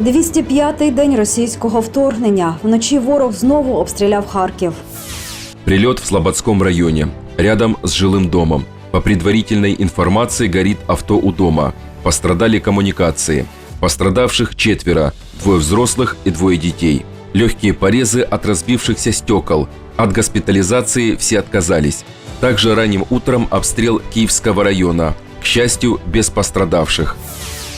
205-й день російського вторгнення. Вночі ворог знову обстріляв Харків. Прилет в Слободском районе, рядом с жилым домом. По предварительной информации горит авто у дома. Пострадали коммуникации. Пострадавших четверо, двое взрослых и двое детей. Легкие порезы от разбившихся стекол. От госпитализации все отказались. Также ранним утром обстрел Киевского района. К счастью, без пострадавших.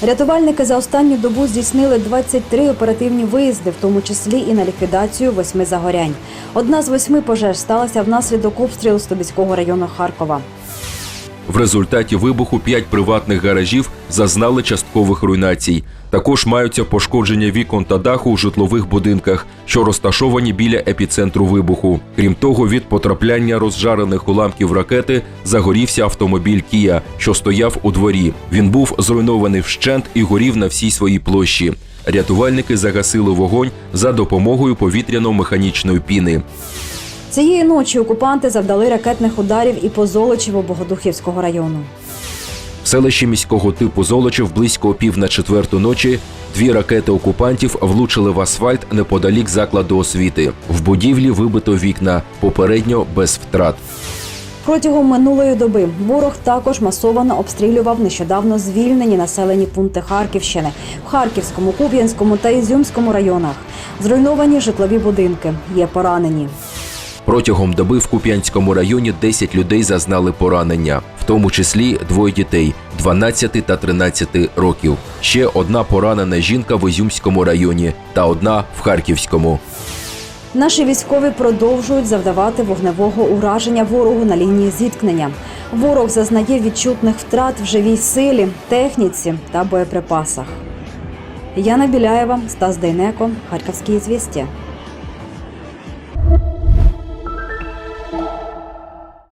Рятувальники за останню добу здійснили 23 оперативні виїзди, в тому числі і на ліквідацію восьми загорянь. Одна з восьми пожеж сталася внаслідок обстрілу Слобідського району Харкова. В результаті вибуху п'ять приватних гаражів зазнали часткових руйнацій. Також маються пошкодження вікон та даху у житлових будинках, що розташовані біля епіцентру вибуху. Крім того, від потрапляння розжарених уламків ракети загорівся автомобіль Кія, що стояв у дворі. Він був зруйнований вщент і горів на всій своїй площі. Рятувальники загасили вогонь за допомогою повітряно-механічної піни. Цієї ночі окупанти завдали ракетних ударів і по Золочеву Богодухівського району. В селищі міського типу Золочів близько пів на четверту ночі дві ракети окупантів влучили в асфальт неподалік закладу освіти. В будівлі вибито вікна, попередньо без втрат. Протягом минулої доби ворог також масовано обстрілював нещодавно звільнені населені пункти Харківщини в Харківському, Куп'янському та Ізюмському районах. Зруйновані житлові будинки. Є поранені. Протягом доби в Куп'янському районі 10 людей зазнали поранення, в тому числі двоє дітей 12 та 13 років. Ще одна поранена жінка в Ізюмському районі та одна в Харківському. Наші військові продовжують завдавати вогневого ураження ворогу на лінії зіткнення. Ворог зазнає відчутних втрат в живій силі, техніці та боєприпасах. Яна Біляєва, Стас Дейнеко, Харківські звістя.